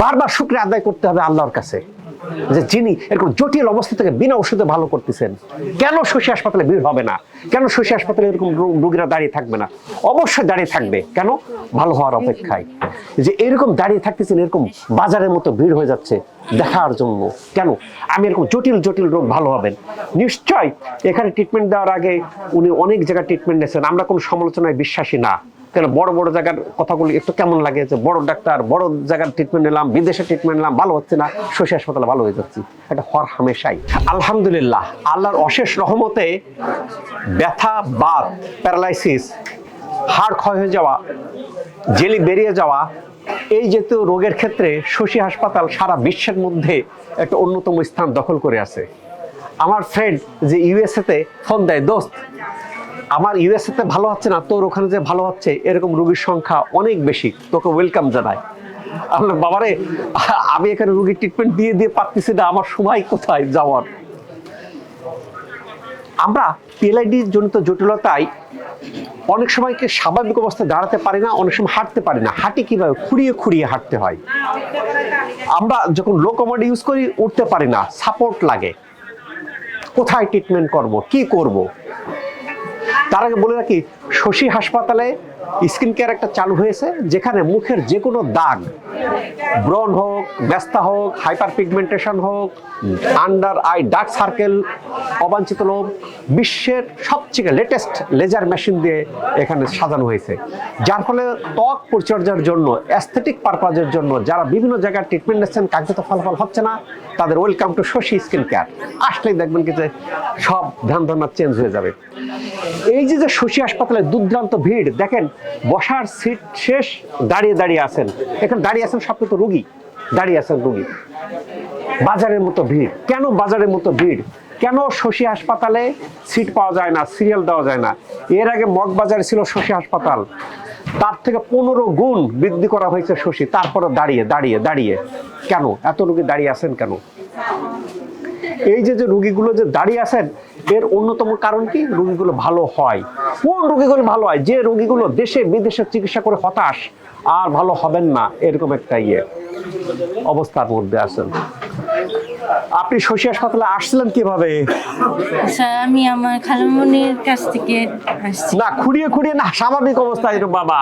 বারবার শুক্রিয়া আদায় করতে হবে আল্লাহর কাছে যে যিনি এরকম জটিল অবস্থা থেকে বিনা ওষুধে ভালো করতেছেন। কেন শশী হাসপাতালে ভিড় হবে না? কেন শশী হাসপাতালে এরকম রোগীরা দাঁড়িয়ে থাকবে না? অবশ্যই দাঁড়িয়ে থাকবে। কেন? ভালো হওয়ার অপেক্ষায়। যে এরকম দাঁড়িয়ে থাকতেছেন, এরকম বাজারের মতো ভিড় হয়ে যাচ্ছে দেখার জন্য। কেন? আমি এরকম জটিল জটিল রোগ ভালো হবেন। নিশ্চয় এখানে ট্রিটমেন্ট দেওয়ার আগে উনি অনেক জায়গায় ট্রিটমেন্ট নিয়েছেন। আমরা কোনো সমালোচনায় বিশ্বাসী না। কেন বড় বড় জায়গার কথাগুলি একটু কেমন লাগে যে বড় ডাক্তার, বড় জায়গার ট্রিটমেন্ট নিলাম, বিদেশে ট্রিটমেন্ট নিলাম, ভালো হচ্ছে না, শশী হাসপাতালে ভালো হয়ে যাচ্ছি। এটা হর হামেশাই। আলহামদুলিল্লাহ, আল্লাহর অশেষ রহমতে ব্যথা, বাত, প্যারালাইসিস, হাড় ক্ষয় হয়ে যাওয়া, জেলি বেরিয়ে যাওয়া, এই যেহেতু রোগের ক্ষেত্রে শশী হাসপাতাল সারা বিশ্বের মধ্যে একটা অন্যতম স্থান দখল করে আছে। আমার ফ্রেন্ড যে ইউএসএতে ফোন দেয়, দোস্ত আমার ইউএসএতে ভালো হচ্ছে না, তোর ওখানে যে ভালো হচ্ছে, এরকম রুগীর সংখ্যা অনেক বেশি। তোকে ওয়েলকাম জানাই। আমরা বাবারে, আমি এখানে রুগীর ট্রিটমেন্ট দিয়ে দিয়ে পারতেছি না, আমার সময় কোথায় যাওয়ার? আমরা পিএলআইডি জনিত জটিলতায় অনেক সময়কে স্বাভাবিক অবস্থায় দাঁড়াতে পারি না, অনেক সময় হাঁটতে পারি না। হাঁটি কীভাবে? খুঁড়িয়ে খুঁড়িয়ে হাঁটতে হয়। আমরা যখন লো কমোড ইউজ করি, উঠতে পারি না সাপোর্ট লাগে। কোথায় ট্রিটমেন্ট করব? কি করব? তার আগে বলে রাখি শশী হাসপাতালে স্কিন কেয়ার একটা চালু হয়েছে, যেখানে মুখের যে কোনো দাগ ব্রন হোক ব্যস্তা হোক হাইপার পিগমেন্টেশন হোক, আন্ডার আই ডার্ক সার্কেল, অবাঞ্ছিত লোভ বিশ্বের সবচেয়ে লেটেস্ট লেজার মেশিন দিয়ে এখানে সাজানো হয়েছে। যার ফলে ত্বক পরিচর্যার জন্য অ্যাস্থেটিক পারপাজের জন্য যারা বিভিন্ন জায়গায় ট্রিটমেন্ট নিচ্ছেন কার্যত ফলাফল হচ্ছে না, তাদের welcome to Shashi skin care আসলেই দেখবেন কি যে সব ধ্যান ধারণা চেঞ্জ হয়ে যাবে। এই যে যে শশী হাসপাতালে দুর্দান্ত ভিড়, দেখেন বসার সিট শেষ, দাঁড়িয়ে দাঁড়িয়ে আছেন। এখানে দাঁড়িয়ে আছেন সব তো রুগী, দাঁড়িয়ে আছেন রুগী। বাজারের মতো ভিড়। কেন বাজারের মতো ভিড়? কেন শশী হাসপাতালে সিট পাওয়া যায় না, সিরিয়াল দেওয়া যায় না? এর আগে মগবাজারে ছিল শশী হাসপাতাল। তার থেকে পনেরো গুণ বৃদ্ধি করা হয়েছে শশী। তারপরে দাঁড়িয়ে দাঁড়িয়ে দাঁড়িয়ে। কেন? এত রুগী দাঁড়িয়ে আছেন কেন? এই যে যে রুগীগুলো যে দাঁড়িয়ে আছেন, এর অন্যতম কারণ কি? রুগীগুলো ভালো হয়। কোন রুগীগুলো ভালো হয়? যে রুগীগুলো দেশে, বিদেশে চিকিৎসা করে হতাশ, আর ভালো হবেন না, এরকম একটা ইয়ে অবস্থার মধ্যে আছেন। আপনি শশী হাসপাতালে আসছিলেন কীভাবে? স্যার আমি আমার খালামনির কাছ থেকে আসছি। না খুঁড়িয়ে খুঁড়িয়ে না স্বাভাবিক অবস্থায় এরকম বাবা।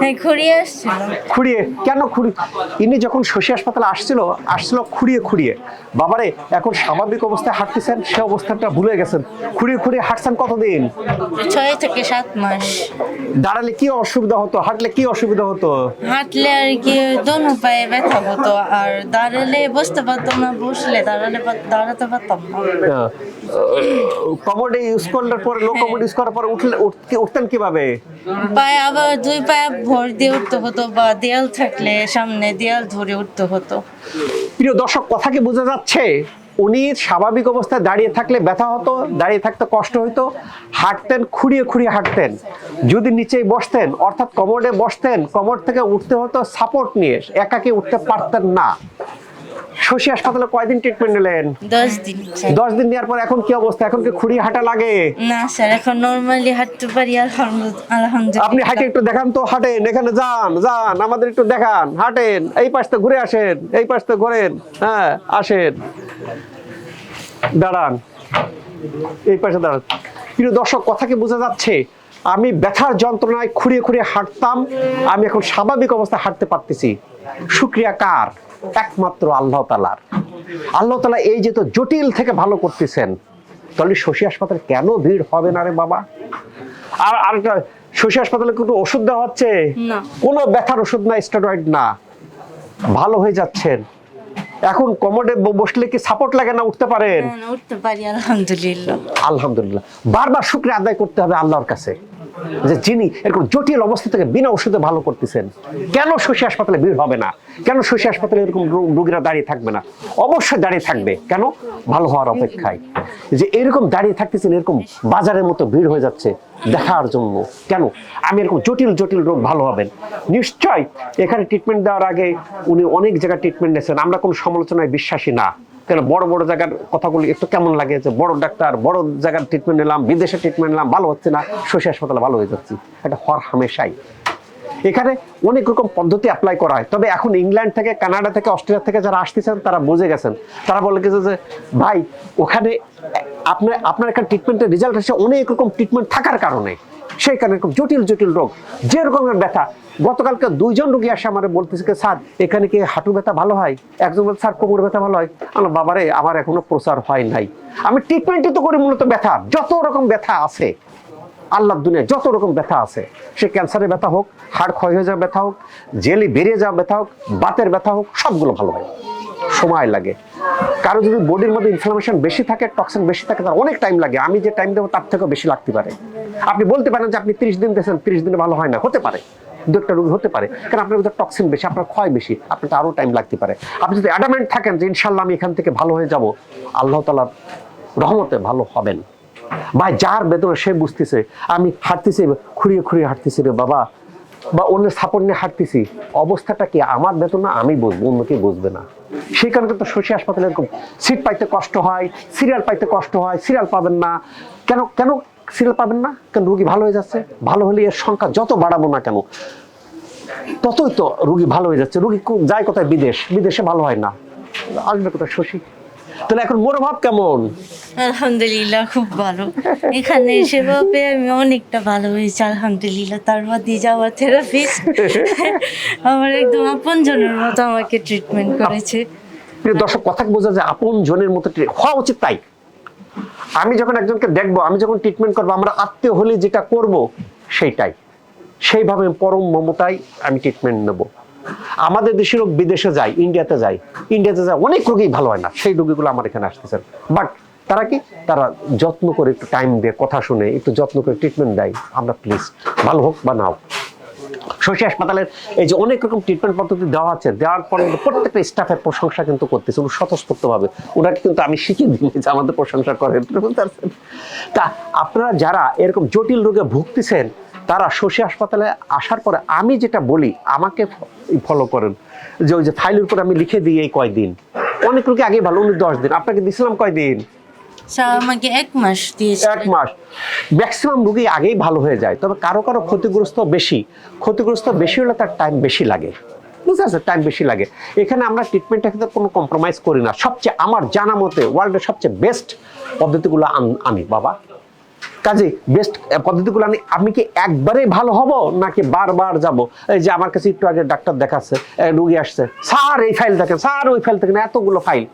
হ্যাঁ ঘুরিয়ে আসছিল খুঁড়িয়ে কেন খুঁড়ি? ইনি যখন শশী হাসপাতালে আসছিল আসছিল খুঁড়িয়ে খুঁড়িয়ে। বাবারে এখন স্বাভাবিক অবস্থায় হাঁটতেছেন সে অবস্থাটা ভুলে গেছেন। খুঁড়িয়ে খুঁড়িয়ে হাঁটছেন কতদিন? ছয় থেকে সাত মাস। দাঁড়ালে কি অসুবিধা হতো? হাঁটলে কি অসুবিধা হতো? হাঁটলে আর কি দোনো পায়ে ব্যথা হতো আর দাঁড়ালে বসতে পারতাম না বসলে দাঁড়াতে পারতাম না। কমোডে ইউজ করার পরে লো কমোড ইউজ করার পরে উঠলে উঠতে- উঠতেন কীভাবে? পায়ে আবার দুই পায়ে ভর দিয়ে উঠতে হতো বা দেয়াল থাকলে সামনে দেয়াল ধরে উঠতে হতো। প্রিয় দর্শক কথা কি বোঝা যাচ্ছে? উনি স্বাভাবিক অবস্থায় দাঁড়িয়ে থাকলে ব্যথা হতো দাঁড়িয়ে থাকতে কষ্ট হতো হাঁটতেন খুঁড়িয়ে খুঁড়িয়ে হাঁটতেন। যদি নিচেই বসতেন অর্থাৎ কমোডে বসতেন কমোড থেকে উঠতে হতো সাপোর্ট নিয়ে একাকে উঠতে পারতেন না। শশী হাসপাতালে কয়দিন ট্রিটমেন্ট নিলেন? দশ দিন। স্যার। দশ দিন নেওয়ার পর এখন কি অবস্থা? এখন কি খুঁড়িয়ে হাঁটা লাগে? না স্যার এখন নর্মালি হাঁটতে পারি আলহামদুল- আপনি হাঁটে একটু দেখান তো হাঁটেন এখানে যান যান আমাদের একটু দেখান হাঁটেন এই পাশ ঘুরে আসেন এই পাশ তো ঘোরেন হ্যাঁ আসেন। দাঁড়ান এই পাশে দাঁড়ান। প্রিয় দর্শক কথা কি বোঝা যাচ্ছে? আমি ব্যথার যন্ত্রণায় খুঁড়িয়ে খুঁড়িয়ে হাঁটতাম। আমি এখন স্বাভাবিক অবস্থায় হাঁটতে পারতেছি। শুক্রিয়া কার? একমাত্র আল্লাহ তালার আল্লাহ তালা এই যে তো জটিল থেকে ভালো করতেছেন। তাহলে শশী হাসপাতালে কেন ভিড় হবে না রে বাবা? আর আরেকটা শশী হাসপাতালে কোনো ওষুধ দেওয়া হচ্ছে। কোনো ব্যথার ওষুধ না স্টেরয়েড না। ভালো হয়ে যাচ্ছেন। এখন কমোডে বসলে কি সাপোর্ট লাগে না উঠতে পারেন? উঠতে পারি আলহামদুলিল্লাহ। আলহামদুলিল্লাহ। বারবার শুক্রিয়া আদায় করতে হবে আল্লাহর কাছে। যে যিনি এরকম জটিল অবস্থা থেকে বিনা ওষুধে ভালো করতেছেন, কেন শশী হাসপাতালে ভিড় হবে না? কেন শশী হাসপাতালে এরকম রোগীরা দাঁড়িয়ে থাকবে না? অবশ্যই দাঁড়িয়ে থাকবে। কেন? ভালো হওয়ার অপেক্ষায়। যে এরকম দাঁড়িয়ে থাকতেছেন, এরকম বাজারের মতো ভিড় হয়ে যাচ্ছে দেখার জন্য। কেন? আমি এরকম জটিল জটিল রোগ ভালো হবেন। নিশ্চয় এখানে ট্রিটমেন্ট দেওয়ার আগে উনি অনেক জায়গায় ট্রিটমেন্ট নিয়েছেন। আমরা কোনো সমালোচনায় বিশ্বাসী না। কেন বড় বড় জায়গার কথাগুলি একটু কেমন লাগে যে বড় ডাক্তার, বড় জায়গার ট্রিটমেন্ট নিলাম বিদেশে ট্রিটমেন্ট নিলাম, ভালো হচ্ছে না, শশী হাসপাতালে ভালো হয়ে যাচ্ছি। এটা হর হামেশাই। এখানে অনেক রকম পদ্ধতি অ্যাপ্লাই করা হয়। তবে এখন ইংল্যান্ড থেকে, কানাডা থেকে, অস্ট্রেলিয়া থেকে যারা আসতেছেন, তারা বুঝে গেছেন। তারা বলে গেছে যে, ভাই, ওখানে আপনার আপনার এখানে ট্রিটমেন্টের রেজাল্ট হচ্ছে অনেক রকম ট্রিটমেন্ট থাকার কারণে। কারণে এরকম জটিল জটিল রোগ। যে রকমের ব্যথা। গতকালকে দুইজন রোগী আসে আমার বলতেছে স্যার, এখানে কি হাঁটু ব্যথা ভালো হয়? একজন বলছে, স্যার কোমর ব্যথা ভালো হয়। আমার বাবারে, আমার এখনও প্রচার হয় নাই। আমি ট্রিটমেন্টই তো করি মূলত ব্যথা। যত রকম ব্যথা আছে, আল্লাহর দুনিয়ায় যত রকম ব্যথা আছে, সে ক্যান্সারের ব্যথা হোক হাড় ক্ষয় হয়ে যাওয়া ব্যথা হোক জেলি বেরিয়ে যাওয়া ব্যথা হোক, বাতের ব্যথা হোক, সবগুলো ভালো হয়। সময় লাগে। কারও যদি বডির মধ্যে ইনফ্লামেশন বেশি থাকে টক্সিন বেশি থাকে, তার অনেক টাইম লাগে। আমি যে টাইম দেবো, তার থেকেও বেশি লাগতে পারে। আপনি বলতে পারেন যে আপনি তিরিশ দিন দিয়েছেন, তিরিশ দিনে ভালো হয় না, হতে পারে। দু একটা রোগ হতে পারে। কারণ আপনার ভিতরে টক্সিন বেশি, আপনার ক্ষয় বেশি, আপনার আরও টাইম লাগতে পারে। আপনি যদি অ্যাডামেন্ট থাকেন যে ইনশাল্লাহ আমি এখান থেকে ভালো হয়ে যাব, আল্লাহ তালার রহমতে ভালো হবেন। বা যার বেতনে সে বুঝতেছে, আমি হাঁটতেছি, খুঁড়িয়ে খুঁড়িয়ে হাঁটতেছি রে বাবা, বা অন্যের স্থাপন নিয়ে হাঁটতেছি, অবস্থাটা কি আমার বেতন আমি বুঝব, অন্য কেউ বুঝবে না। সেই কারণে তো শশী হাসপাতালে এরকম সিট পাইতে কষ্ট হয় সিরিয়াল পাইতে কষ্ট হয় সিরিয়াল পাবেন না। কেন কেন সিরিয়াল পাবেন না কেন রুগী ভালো হয়ে যাচ্ছে। ভালো হলে এর সংখ্যা যত বাড়াবো না কেন ততই তো রুগী ভালো হয়ে যাচ্ছে। রুগী যায় কোথায়? বিদেশ। বিদেশে ভালো হয় না। আসবে কোথায়? শশী। তাহলে এখন মনোভাব কেমন? আলহামদুলিল্লাহ খুব ভালো। এখানে সেবা পেয়ে আমি অনেকটা ভালো হয়েছি আলহামদুলিল্লাহ। তারপর দিয়ে যাওয়া থেরাপিস্ট আমার একদম আপনজনের মতো আমাকে ট্রিটমেন্ট করেছে। দর্শক কথা বোঝা যায়? আপন জনের মতো হওয়া উচিত তাই। আমি যখন একজনকে দেখব, আমি যখন ট্রিটমেন্ট করব, আমরা আত্মীয় হলে যেটা করব, সেইটাই। সেইভাবে পরম মমতায় আমি ট্রিটমেন্ট নেব। আমাদের দেশের লোক বিদেশে যায় ইন্ডিয়াতে যায়। ইন্ডিয়াতে যায়, অনেক রোগী ভালো হয় না। সেই রোগীগুলো আমার এখানে আসতেছেন। বাট তারা কি? তারা যত্ন করে একটু টাইম দিয়ে কথা শুনে, একটু যত্ন করে ট্রিটমেন্ট দেয়। আমরা প্লিজ ভালো হোক বা না হোক। শশী হাসপাতালের এই যে অনেক রকম ট্রিটমেন্ট পদ্ধতি দেওয়া আছে, দেওয়ার পর প্রত্যেকটা স্টাফের প্রশংসা কিন্তু করতেছে, উনি স্বতঃস্ফূর্তভাবে। ওনাকে কিন্তু আমি শিখিয়ে দিই যে আমাদের প্রশংসা করেন। তা আপনারা যারা এরকম জটিল রোগে ভুগতেছেন, তারা শশী হাসপাতালে আসার পরে আমি যেটা বলি, আমাকে ফলো করেন। যে ওই যে ফাইলের উপর আমি লিখে দিই এই কয়দিন। অনেক রোগী আগে ভালো, উনি দশ দিন। আপনাকে দিছিলাম কয়দিন? আমাকে এক মাস দিয়েছে। এক মাস। ম্যাক্সিমাম রোগী আগেই ভালো হয়ে যায়। তবে কারও কারও ক্ষতিগ্রস্ত বেশি। ক্ষতিগ্রস্ত বেশি হলে তার টাইম বেশি লাগে। বুঝতে পারছেন? টাইম বেশি লাগে। এখানে আমরা ট্রিটমেন্টের ক্ষেত্রে কোনো কম্প্রোমাইজ করি না। সবচেয়ে আমার জানা মতে ওয়ার্ল্ডের সবচেয়ে বেস্ট পদ্ধতিগুলো আন- বাবা। কাজে বেস্ট পদ্ধতিগুলো আনি। আমি কি একবারে ভালো হব, নাকি বারবার যাব? এই যে আমার কাছে একটু আগে ডাক্তার দেখাচ্ছে রুগী আসছে। স্যার, এই ফাইল দেখেন। স্যার, ওই ফাইল দেখেন। এতগুলো ফাইল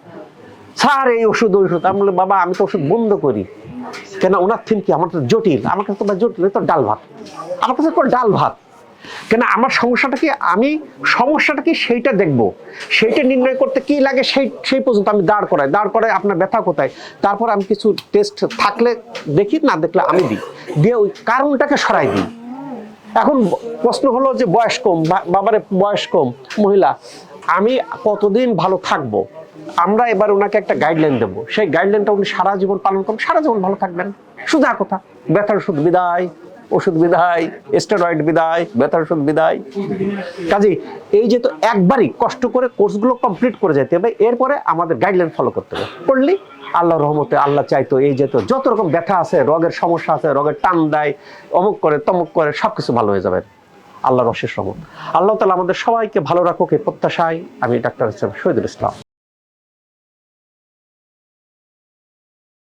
স্যার, এই ওষুধ ওষুধ। আমি বাবা, আমি তো ওষুধ বন্ধ করি। কেন, ওনার থিম কি? আমার তো জটিল। আমার কাছে তো বা জটিল তো ডাল ভাত। আমার কাছে তো ডাল ভাত। কেন, আমার সমস্যাটা কি? আমি সমস্যাটা কি? সেইটা দেখব। সেইটা নির্ণয় করতে কি লাগে সেই সেই পর্যন্ত আমি দাঁড় করাই। দাঁড় করাই আপনার ব্যথা কোথায়? তারপর আমি কিছু টেস্ট থাকলে দেখি, না দেখলে আমি দিই। দিয়ে ওই কারণটাকে সরাই দিই। এখন প্রশ্ন হলো যে, বয়স কম বাবারে বয়স কম, মহিলা, আমি কতদিন ভালো থাকব? আমরা এবার ওনাকে একটা গাইডলাইন দেবো। সেই গাইডলাইনটা উনি সারা জীবন পালন করবেন সারা জীবন ভালো থাকবেন। শুধু কথা, ব্যথার ওষুধ বিদায় ওষুধ বিদায় স্টেরয়েড বিদায়, ব্যথার ওষুধ বিদায়। কাজেই এই যে তো একবারই কষ্ট করে কোর্সগুলো কমপ্লিট করে যেতে হবে, এরপরে আমাদের গাইডলাইন ফলো করতে হবে। করলি আল্লাহ রহমতে আল্লাহ চাইতো এই যেত যত রকম ব্যথা আছে, রোগের সমস্যা আছে, রোগের টান দেয়, অমুক করে, তমুক করে, সবকিছু ভালো হয়ে যাবে। আল্লাহর অশেষ রহমত। আল্লাহ তালা আমাদের সবাইকে ভালো রাখুক, এই প্রত্যাশায় আমি ডাক্তার হিসেবে শহীদুল ইসলাম।